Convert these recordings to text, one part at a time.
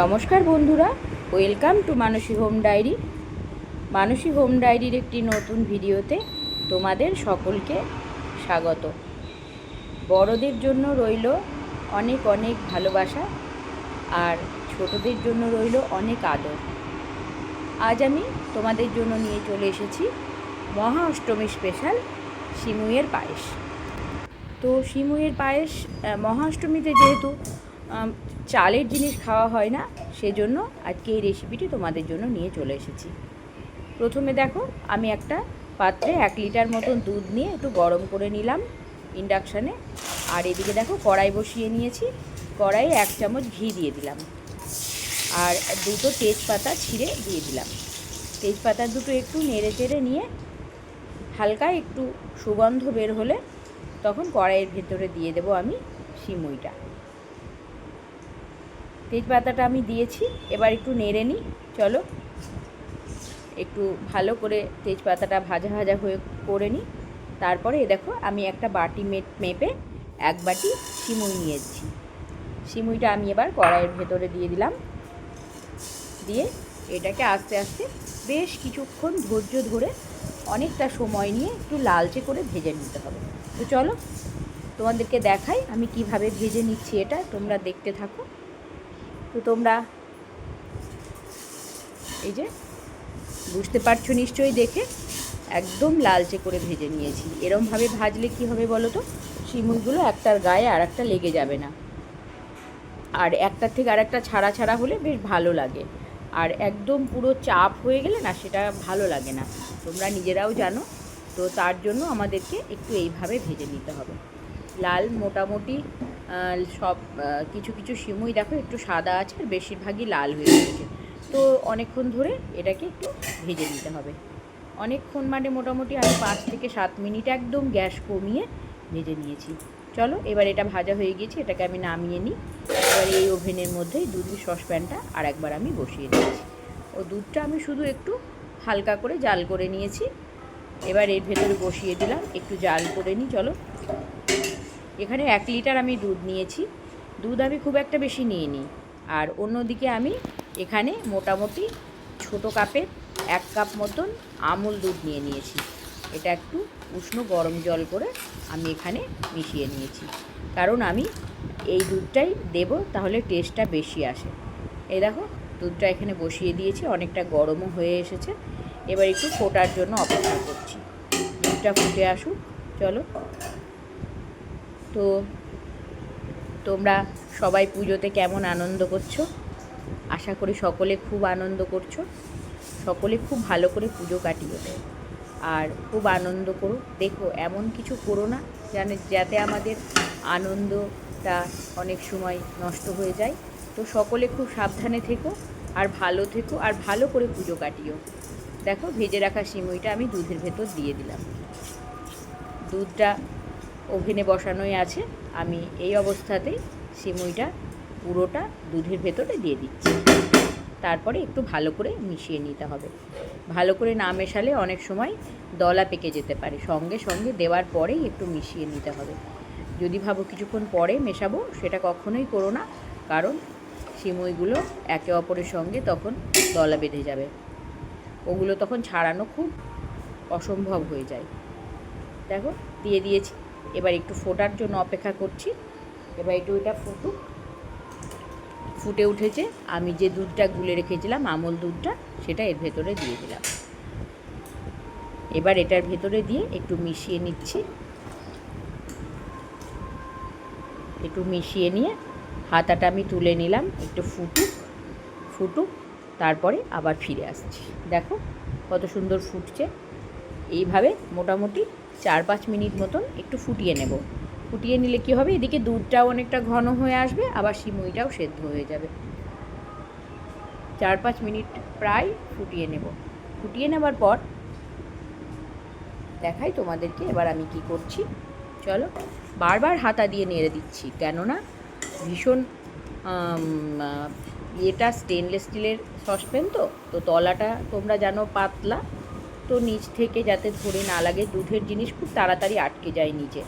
নমস্কার বন্ধুরা welcome to Manasi home diary. Manasi home ডায়েরির একটি নতুন ভিডিওতে তোমাদের সকলকে স্বাগত। বড়দের জন্য রইল অনেক অনেক ভালোবাসা আর ছোটদের জন্য রইল অনেক আদর। আজ আমি তোমাদের জন্য নিয়ে চলে এসেছি মহা অষ্টমী স্পেশাল সিমুইয়ের পায়েস। তো সিমুইয়ের পায়েস আহ, মহাষ্টমীতে যেহেতু চালের জিনিস খাওয়া হয় না, সেজন্য আজকে এই রেসিপিটি তোমাদের জন্য নিয়ে চলে এসেছি। প্রথমে দেখো, আমি একটা পাত্রে এক লিটার মতন দুধ নিয়ে একটু গরম করে নিলাম ইন্ডাকশানে আর এদিকে দেখো, কড়াই বসিয়ে নিয়েছি, কড়াইয়ে এক চামচ ঘি দিয়ে দিলাম। আর দুটো তেজপাতা ছিঁড়ে দিয়ে দিলাম। তেজপাতা দুটো একটু নেড়ে চেড়ে নিয়ে হালকা একটু সুগন্ধ বের হলে তখন কড়াইয়ের ভেতরে দিয়ে দেবো আমি সিমুইটা তেজপাতাটা আমি দিয়েছি, এবার একটু নেড়ে নিই, চলো। একটু ভালো করে তেজপাতাটা ভাজা ভাজা হয়ে করে নিই। তারপরে দেখো, আমি একটা বাটি মেপে এক বাটি সিমুই নিয়েছি। সিমুইটা আমি এবার কড়াইয়ের ভেতরে দিয়ে দিলাম। দিয়ে এটাকে আস্তে আস্তে বেশ কিছুক্ষণ ধৈর্য ধরে অনেকটা সময় নিয়ে একটু লালচে করে ভেজে নিতে হবে। তো চলো, তোমাদেরকে দেখাই আমি কীভাবে ভেজে নিচ্ছি এটা, তোমরা দেখতে থাকো। তো তোমরা এই যে বুঝতে পারছ নিশ্চয়ই দেখে? একদম লালচে করে ভেজে নিয়েছি। এরমভাবে ভাজলে কি হবে বলো তো? শিমুলগুলো একটার গায়ে আর একটা লেগে যাবে না। আর একটার থেকে আর একটা ছাড়া ছাড়া হলে বেশ ভালো লাগে। আর একদম পুরো চাপ হয়ে গেলে না সেটা ভালো লাগে না। তোমরা নিজেরাও জানো। তো তার জন্য আমাদেরকে একটু এইভাবে ভেজে নিতে হবে। লাল মোটামুটি সব কিছু কিছু সিমুই দেখো, একটু সাদা আছে আর বেশিরভাগই লাল হয়ে গেছে তো অনেকক্ষণ ধরে এটাকে একটু ভেজে নিতে হবে। অনেকক্ষণ মানে মোটামুটি আমি পাঁচ থেকে সাত মিনিট একদম গ্যাস কমিয়ে ভেজে নিয়েছি। চলো, এবার এটা ভাজা হয়ে গেছে এটাকে আমি নামিয়ে নিই। এবার এই ওভেনের মধ্যেই দুধের সসপ্যানটা আর একবার আমি বসিয়ে দিয়েছি ও দুধটা আমি শুধু একটু হালকা করে জাল করে নিয়েছি। এবার এর ভেতরে বসিয়ে দিলাম, একটু জাল করে নিই, চলো। এখানে এক লিটার আমি দুধ নিয়েছি। দুধ আমি খুব একটা বেশি নিয়ে নিই আর অন্যদিকে আমি এখানে মোটামুটি ছোটো কাপের এক কাপ মতন আমুল দুধ নিয়ে নিয়েছি। এটা একটু উষ্ণ গরম জল করে আমি এখানে মিশিয়ে নিয়েছি। কারণ আমি এই দুধটাই দেব তাহলে টেস্টটা বেশি আসে। এই দেখো, দুধটা এখানে বসিয়ে দিয়েছি, অনেকটা গরমও হয়ে এসেছে। এবার একটু ফোটার জন্য অপেক্ষা করছি। দুধটা ফুটে আসুক, চলো। তো তোমরা সবাই পুজোতে কেমন আনন্দ করছ? আশা করি সকলে খুব আনন্দ করছ। সকলে খুব ভালো করে পুজো কাটিয়ে দেয় আর খুব আনন্দ করো। দেখো, এমন কিছু করো না যেন, যাতে আমাদের আনন্দটা অনেক সময় নষ্ট হয়ে যায়। তো সকলে খুব সাবধানে থেকো আর ভালো থেকো আর ভালো করে পুজো কাটিও। দেখো, ভেজে রাখা সিমুইটা আমি দুধের ভেতর দিয়ে দিলাম। দুধটা ওভেনে বসানোই আছে। আমি এই অবস্থাতেই সিমুইটা পুরোটা দুধের ভেতরে দিয়ে দিচ্ছি। তারপরে একটু ভালো করে মিশিয়ে নিতে হবে। ভালো করে না মেশালে অনেক সময় দলা পেকে যেতে পারে। সঙ্গে সঙ্গে দেওয়ার পরেই একটু মিশিয়ে নিতে হবে। যদি ভাবো কিছুক্ষণ পরে মেশাবো, সেটা কখনোই করো না। কারণ সিমুইগুলো একে অপরের সঙ্গে তখন দলা বেঁধে যাবে। ওগুলো তখন ছাড়ানো খুব অসম্ভব হয়ে যায়। দেখো, দিয়ে দিয়েছি। এবার একটু ফোটার জন্য অপেক্ষা করছি। এবার একটু এটা ফুটুক। ফুটে উঠেছে। আমি যে দুধটা গুলে রেখেছিলাম, আমল দুধটা, সেটা এর ভেতরে দিয়ে দিলাম। এবার এটার ভেতরে দিয়ে একটু মিশিয়ে নিচ্ছি। একটু মিশিয়ে নিয়ে হাতাটা আমি তুলে নিলাম, একটু ফুটুক ফুটুক, তারপরে আবার ফিরে আসছি। দেখো কত সুন্দর ফুটছে। এইভাবে মোটামুটি চার পাঁচ মিনিট মতন একটু ফুটিয়ে নেব। ফুটিয়ে নিলে কি হবে? এদিকে দুধটাও অনেকটা ঘন হয়ে আসবে, আবার সিমুইটাও সেদ্ধ হয়ে যাবে। চার পাঁচ মিনিট প্রায় ফুটিয়ে নেব। ফুটিয়ে নেবার পর দেখাই তোমাদেরকে এবার আমি কি করছি। চলো, বারবার হাতা দিয়ে নেড়ে দিচ্ছি, কেননা ভীষণ ইয়েটা স্টেনলেস স্টিলের সসপ্যান তো তো তলাটা তোমরা জানো পাতলা। তো নিচ থেকে যাতে ধরে না লাগে, দুধের জিনিস খুব তাড়াতাড়ি আটকে যায় নিচে।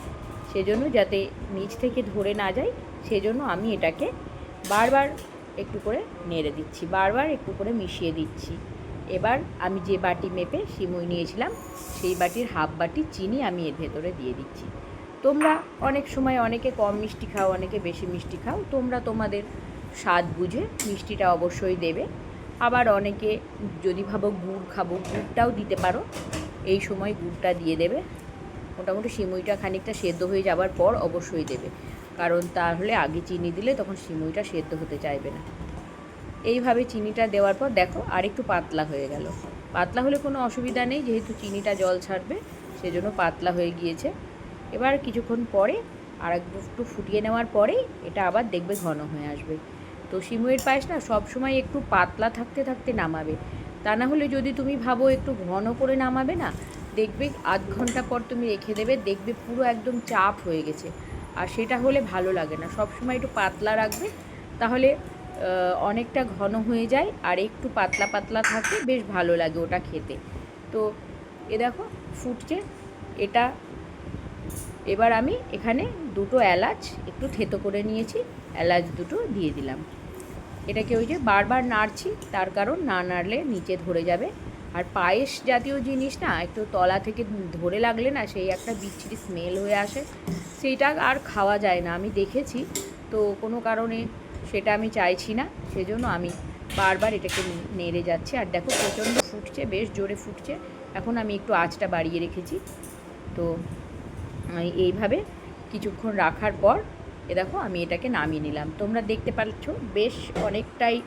সেজন্য যাতে নিচ থেকে ধরে না যায়, সেজন্য আমি এটাকে বারবার একটু করে নেড়ে দিচ্ছি, বারবার একটু করে মিশিয়ে দিচ্ছি। এবার আমি যে বাটি মেপে সিমুই নিয়েছিলাম, সেই বাটির হাফ বাটি চিনি আমি এর ভেতরে দিয়ে দিচ্ছি। তোমরা অনেক সময় অনেকে কম মিষ্টি খাও, অনেকে বেশি মিষ্টি খাও, তোমরা তোমাদের স্বাদ বুঝে মিষ্টিটা অবশ্যই দেবে। আবার অনেকে যদি ভাবো গুড় খাব, গুড়টাও দিতে পারো। এই সময় গুড়টা দিয়ে দেবে। মোটামুটি সিমুইটা খানিকটা সেদ্ধ হয়ে যাওয়ার পর অবশ্যই দেবে। কারণ তাহলে আগে চিনি দিলে তখন সিমুইটা সেদ্ধ হতে চাইবে না। এইভাবে চিনিটা দেওয়ার পর দেখো আর একটু পাতলা হয়ে গেল। পাতলা হলে কোনো অসুবিধা নেই, যেহেতু চিনিটা জল ছাড়বে, সেজন্য পাতলা হয়ে গিয়েছে। এবার কিছুক্ষণ পরে আর একটু ফুটিয়ে নেওয়ার পরেই এটা আবার দেখবে ঘন হয়ে আসবে। তো সিমুইয়ের পায়েস না সবসময় একটু পাতলা থাকতে থাকতে নামাবে। তা না হলে যদি তুমি ভাবো একটু ঘন করে নামাবে না, দেখবে আধ ঘণ্টা পর তুমি রেখে দেবে, দেখবে পুরো একদম চাপ হয়ে গেছে। আর সেটা হলে ভালো লাগে না। সব সময় একটু পাতলা রাখবে, তাহলে অনেকটা ঘন হয়ে যায় আর একটু পাতলা পাতলা থাকে বেশ ভালো লাগে ওটা খেতে। তো, এ দেখো, ফুটছে। এটা, এবার আমি এখানে দুটো এলাচ একটু থেতো করে নিয়েছি। এলাচ দুটো দিয়ে দিলাম। এটাকে ওই যে বারবার নাড়ছি, তার কারণ না নাড়লে নিচে ধরে যাবে। আর পায়েস জাতীয় জিনিস না, একটু তলা থেকে ধরে লাগলে না সেই একটা বিচ্ছিরি স্মেল হয়ে আসে। সেইটা আর খাওয়া যায় না। আমি দেখেছি, তো কোনো কারণে সেটা আমি চাইছি না। সেজন্য আমি বারবার এটাকে নেড়ে যাচ্ছি। আর দেখো প্রচণ্ড ফুটছে, বেশ জোরে ফুটছে। এখন আমি একটু আঁচটা বাড়িয়ে রেখেছি। তো এই- এইভাবে কিছুক্ষণ রাখার পর এ দেখো, আমি এটাকে নামিয়ে নিলাম। তোমরা দেখতে পাচ্ছ, বেশ অনেকটাই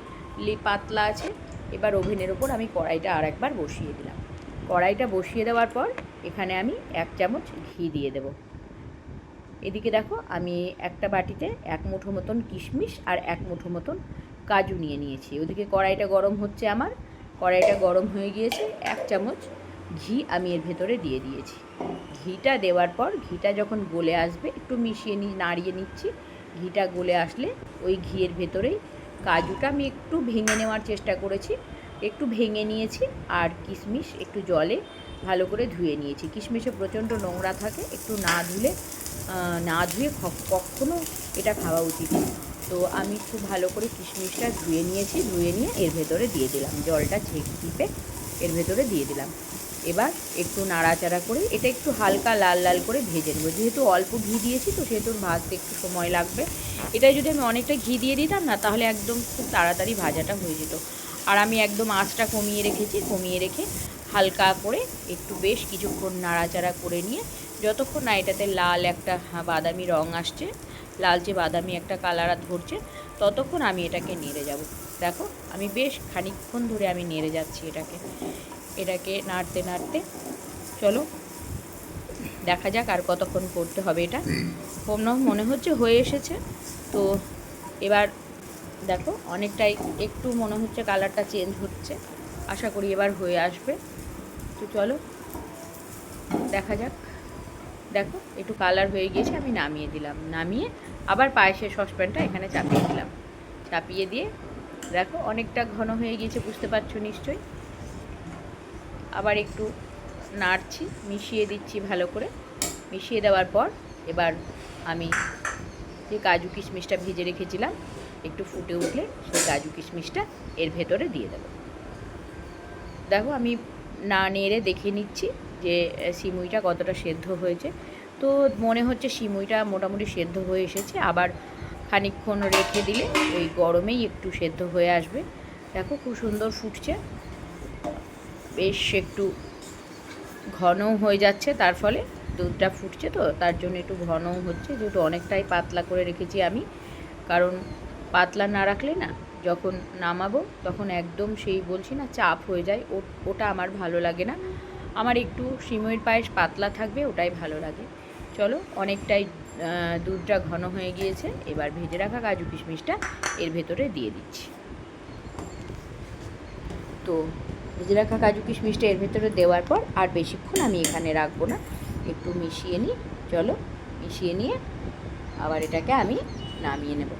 লি পাতলা আছে। এবার ওভেনের ওপর আমি কড়াইটা আর একবার বসিয়ে দিলাম। কড়াইটা বসিয়ে দেওয়ার পর এখানে আমি এক চামচ ঘি দিয়ে দেব। এদিকে দেখো, আমি একটা বাটিতে এক মুঠো মতন কিশমিশ আর এক মুঠো মতন কাজু নিয়ে নিয়েছি। ওদিকে কড়াইটা গরম হচ্ছে আমার। কড়াইটা গরম হয়ে গিয়েছে, এক চামচ ঘি আমি এর ভেতরে দিয়ে দিয়েছি। ঘিটা দেওয়ার পর ঘিটা যখন গলে আসবে, একটু মিশিয়ে নি, নাড়িয়ে নিচ্ছি। ঘিটা গলে আসলে ওই ঘিয়ের ভেতরেই কাজুটা আমি একটু ভেঙে নেওয়ার চেষ্টা করেছি। একটু ভেঙে নিয়েছি আর কিশমিশ একটু জলে ভালো করে ধুয়ে নিয়েছি। কিশমিশে প্রচণ্ড নোংরা থাকে, একটু না ধুলে না ধুয়ে খ- কখনো এটা খাওয়া উচিত। তো আমি খুব ভালো করে কিশমিশটা ধুয়ে নিয়েছি, ধুয়ে নিয়ে এর ভেতরে দিয়ে দিলাম। জলটা ঝেঁক টিপে এর ভেতরে দিয়ে দিলাম। এবার একটু নাড়াচাড়া করে এটা একটু হালকা লাল লাল করে ভেজে নেব। যেহেতু অল্প ঘি দিয়েছি, তো সেহেতু ভাজতে একটু সময় লাগবে। এটাই যদি আমি অনেকটা ঘি দিয়ে দিতাম না, তাহলে একদম খুব তাড়াতাড়ি ভাজাটা হয়ে যেত। আর আমি একদম আঁচটা কমিয়ে রেখেছি, কমিয়ে রেখে হালকা করে একটু বেশ কিছুক্ষণ নাড়াচাড়া করে নিয়ে, যতক্ষণ না এটাতে লাল একটা বাদামি রং আসছে, লালচে বাদামি একটা কালার ধরছে, ততক্ষণ আমি এটাকে নেড়ে যাব। দেখো, আমি বেশ খানিকক্ষণ ধরে আমি নেড়ে যাচ্ছি এটাকে। এটাকে নাড়তে নাড়তে। চলো, দেখা যাক আর কতক্ষণ করতে হবে এটা। কোনো মনে হচ্ছে হয়ে এসেছে। তো এবার দেখো, অনেকটাই একটু মনে হচ্ছে কালারটা চেঞ্জ হচ্ছে। আশা করি এবার হয়ে আসবে। তো চলো, দেখা যাক। দেখো, একটু কালার হয়ে গিয়েছে, আমি নামিয়ে দিলাম। নামিয়ে আবার পায়েসের সসপ্যানটা এখানে চাপিয়ে দিলাম। চাপিয়ে দিয়ে দেখো, অনেকটা ঘন হয়ে গিয়েছে, বুঝতে পারছ নিশ্চয়ই? আবার একটু নাড়ছি, মিশিয়ে দিচ্ছি ভালো করে। মিশিয়ে দেওয়ার পর এবার আমি যে কাজু কিশমিশটা ভেজে রেখেছিলাম, একটু ফুটে উঠলে সেই কাজু কিশমিশটা এর ভেতরে দিয়ে দেবো। দেখো আমি না নেড়ে দেখে নিচ্ছি যে সিমুইটা কতটা সেদ্ধ হয়েছে। তো মনে হচ্ছে সিমুইটা মোটামুটি সেদ্ধ হয়ে এসেছে, আবার খানিকক্ষণ রেখে দিলে ওই গরমেই একটু সেদ্ধ হয়ে আসবে। দেখো খুব সুন্দর ফুটছে। বেশ একটু ঘনও হয়ে যাচ্ছে, তার ফলে দুধটা ফুটছে তো, তার জন্য একটু ঘনও হচ্ছে, যেহেতু অনেকটাই পাতলা করে রেখেছি আমি। কারণ পাতলা না রাখলে না, যখন নামাবো তখন একদম সেই বলছি না চাপ হয়ে যায় ওটা আমার ভালো লাগে না। আমার একটু সিমইয়ের পায়েস পাতলা থাকবে, ওটাই ভালো লাগে। চলো, অনেকটাই দুধটা ঘন হয়ে গিয়েছে, এবার ভেজে রাখা কাজু কিশমিশটা এর ভেতরে দিয়ে দিচ্ছি। তো ভেজে রাখা কাজু কিশমিশটা এর ভেতরে দেওয়ার পর আর বেশিক্ষণ আমি এখানে রাখব না। একটু মিশিয়ে নিই। চলো, মিশিয়ে নিয়ে আবার এটাকে আমি নামিয়ে নেব।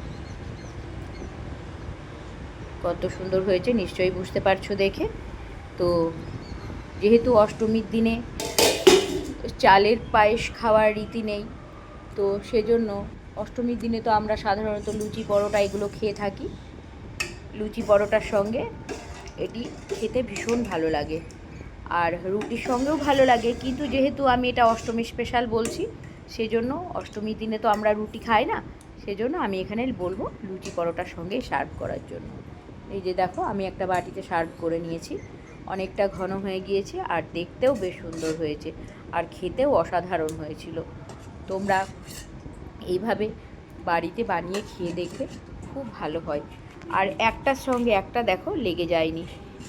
কত সুন্দর হয়েছে, নিশ্চয়ই বুঝতে পারছ দেখে। তো, যেহেতু অষ্টমীর দিনে চালের পায়েস খাওয়ার রীতি নেই, তো সেজন্য অষ্টমীর দিনে তো আমরা সাধারণত লুচি পরোটা এগুলো খেয়ে থাকি। লুচি পরোটার সঙ্গে এটি খেতে ভীষণ ভালো লাগে। আর রুটির সঙ্গেও ভালো লাগে। কিন্তু যেহেতু আমি এটা অষ্টমী স্পেশাল বলছি, সেজন্য অষ্টমীর দিনে তো আমরা রুটি খাই না, সেজন্য আমি এখানে বলব লুচি পরোটার সঙ্গে সার্ভ করার জন্য। এই যে দেখো, আমি একটা বাটিতে সার্ভ করে নিয়েছি। অনেকটা ঘন হয়ে গিয়েছে আর দেখতেও বেশ সুন্দর হয়েছে। আর খেতেও অসাধারণ হয়েছিল। তোমরা এইভাবে বাড়িতে বানিয়ে খেয়ে দেখবে খুব ভালো হয়। আর একটার সঙ্গে একটা দেখো লেগে যায়নি।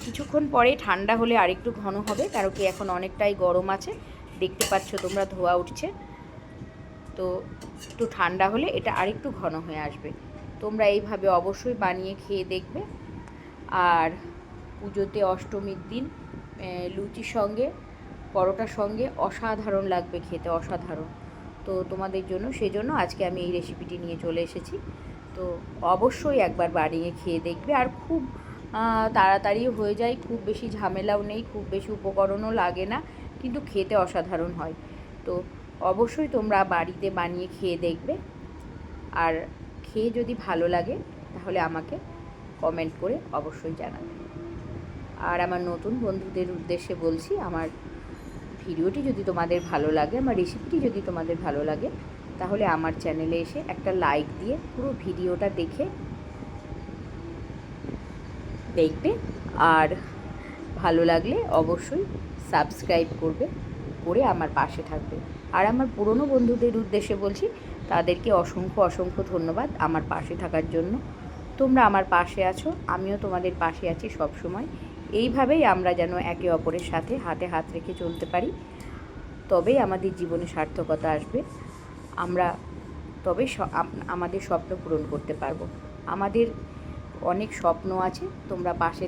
কিছুক্ষণ পরে ঠান্ডা হলে আরেকটু ঘন হবে, কারণ কি এখন অনেকটাই গরম আছে। দেখতে পাচ্ছ তোমরা ধোয়া উঠছে। তো একটু ঠান্ডা হলে এটা আরেকটু ঘন হয়ে আসবে। তোমরা এইভাবে অবশ্যই বানিয়ে খেয়ে দেখবে। আর পুজোতে অষ্টমীর দিন লুচির সঙ্গে, পরোটার সঙ্গে অসাধারণ লাগবে খেতে, অসাধারণ। তো তোমাদের জন্য, সেজন্য আজকে আমি এই রেসিপিটি নিয়ে চলে এসেছি। তো অবশ্যই একবার বানিয়ে খেয়ে দেখবে। আর খুব তাড়াতাড়ি হয়ে যায়, খুব বেশি ঝামেলাও নেই, খুব বেশি উপকরণও লাগে না, কিন্তু খেতে অসাধারণ হয়। তো অবশ্যই তোমরা বাড়িতে বানিয়ে খেয়ে দেখবে। আর খেয়ে যদি ভালো লাগে, তাহলে আমাকে কমেন্ট করে অবশ্যই জানাবে। আর আমার নতুন বন্ধুদের উদ্দেশ্যে বলছি, আমার ভিডিওটি যদি তোমাদের ভালো লাগে আমার রেসিপিটি যদি তোমাদের ভালো লাগে, তাহলে আমার চ্যানেলে এসে একটা লাইক দিয়ে পুরো ভিডিওটা দেখে দেখবে। আর ভালো লাগলে অবশ্যই সাবস্ক্রাইব করবে, করে আমার পাশে থাকবে। আর আমার পুরনো বন্ধুদের উদ্দেশ্যে বলছি, তাদেরকে অসংখ্য অসংখ্য ধন্যবাদ আমার পাশে থাকার জন্য। তোমরা আমার পাশে আছো, আমিও তোমাদের পাশে আছি সব সময় এইভাবেই আমরা যেন একে অপরের সাথে হাতে হাত রেখে চলতে পারি। তবেই আমাদের জীবনে সার্থকতা আসবে। আমরা তবে আমাদের স্বপ্ন পূরণ করতে পারব। আমাদের অনেক স্বপ্ন আছে, তোমরা পাশে